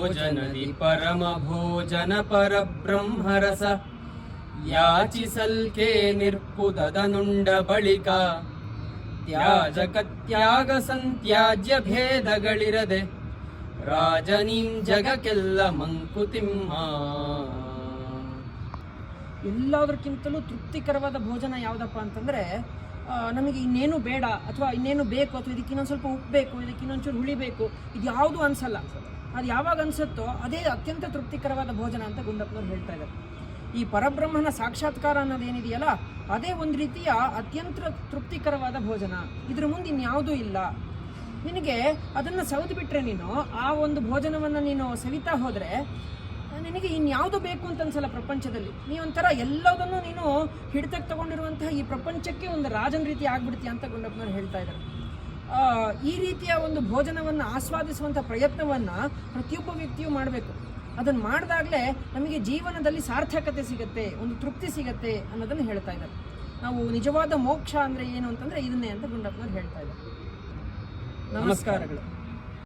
ಭೋಜನದಿ ಪರಮ ಭೋಜನ ಪರಬ್ರಹ್ಮರಸ ಯಾಚಿಸಲ್ಕೆ ನಿರ್ಪುದದನುಂಡ ಬಳಿಕ ತ್ಯಾಜಕ ತ್ಯಾಗ ಸಂತ್ಯಾಜ್ಯ ಭೇದಗಳಿರದೆ ರಾಜನೀಂ ಜಗಕ್ಕೆಲ್ಲ ಮಂಕುತಿಮ್ಮ ಎಲ್ಲದಕ್ಕಿಂತಲೂ ತೃಪ್ತಿಕರವಾದ ಭೋಜನ ಯಾವುದಪ್ಪ ಅಂತಂದರೆ ನಮಗೆ ಇನ್ನೇನು ಬೇಡ, ಅಥವಾ ಇನ್ನೇನು ಬೇಕು, ಅಥವಾ ಇದಕ್ಕೆ ಇನ್ನೊಂದು ಸ್ವಲ್ಪ ಉಪ್ಪು ಬೇಕು ಇದಕ್ಕೆ ಇನ್ನೊಂಚೂರು ಹುಳಿ ಬೇಕು ಇದು ಯಾವುದು ಅನ್ಸಲ್ಲ. ಅದು ಯಾವಾಗ ಅನಿಸುತ್ತೋ ಅದೇ ಅತ್ಯಂತ ತೃಪ್ತಿಕರವಾದ ಭೋಜನ ಅಂತ ಗುಂಡಪ್ಪನವ್ರು ಹೇಳ್ತಾ ಇದ್ದಾರೆ. ಈ ಪರಬ್ರಹ್ಮನ ಸಾಕ್ಷಾತ್ಕಾರ ಅನ್ನೋದೇನಿದೆಯಲ್ಲ ಅದೇ ಒಂದು ರೀತಿಯ ಅತ್ಯಂತ ತೃಪ್ತಿಕರವಾದ ಭೋಜನ. ಇದ್ರ ಮುಂದೆ ಇನ್ಯಾವುದೂ ಇಲ್ಲ. ನಿನಗೆ ಅದನ್ನು ಸೌದು ಬಿಟ್ಟರೆ ನೀನು, ಆ ಒಂದು ಭೋಜನವನ್ನು ನೀನು ಸವಿತಾ ಹೋದರೆ, ನಿನಗೆ ಇನ್ಯಾವುದು ಬೇಕು ಅಂತ ಅನ್ಸಲ್ಲ ಪ್ರಪಂಚದಲ್ಲಿ. ನೀ ಒಂಥರ ಎಲ್ಲದನ್ನು ನೀನು ಹಿಡಿತಕ್ಕೆ ತಗೊಂಡಿರುವಂತಹ ಈ ಪ್ರಪಂಚಕ್ಕೆ ಒಂದು ರಾಜನ ರೀತಿ ಆಗ್ಬಿಡ್ತೀಯ ಅಂತ ಗುಂಡಪ್ಪನವ್ರು ಹೇಳ್ತಾ ಇದ್ದಾರೆ. ಈ ರೀತಿಯ ಒಂದು ಭೋಜನವನ್ನು ಆಸ್ವಾದಿಸುವಂಥ ಪ್ರಯತ್ನವನ್ನು ಪ್ರತಿಯೊಬ್ಬ ವ್ಯಕ್ತಿಯೂ ಮಾಡಬೇಕು. ಅದನ್ನು ಮಾಡಿದಾಗಲೇ ನಮಗೆ ಜೀವನದಲ್ಲಿ ಸಾರ್ಥಕತೆ ಸಿಗುತ್ತೆ, ಒಂದು ತೃಪ್ತಿ ಸಿಗತ್ತೆ ಅನ್ನೋದನ್ನು ಹೇಳ್ತಾ ಇದ್ದಾರೆ. ನಾವು ನಿಜವಾದ ಮೋಕ್ಷ ಅಂದರೆ ಏನು ಅಂತಂದರೆ ಇದನ್ನೇ ಅಂತ ಗುಂಡಪ್ಪನವ್ರು ಹೇಳ್ತಾ ಇದ್ದಾರೆ. ನಮಸ್ಕಾರಗಳು.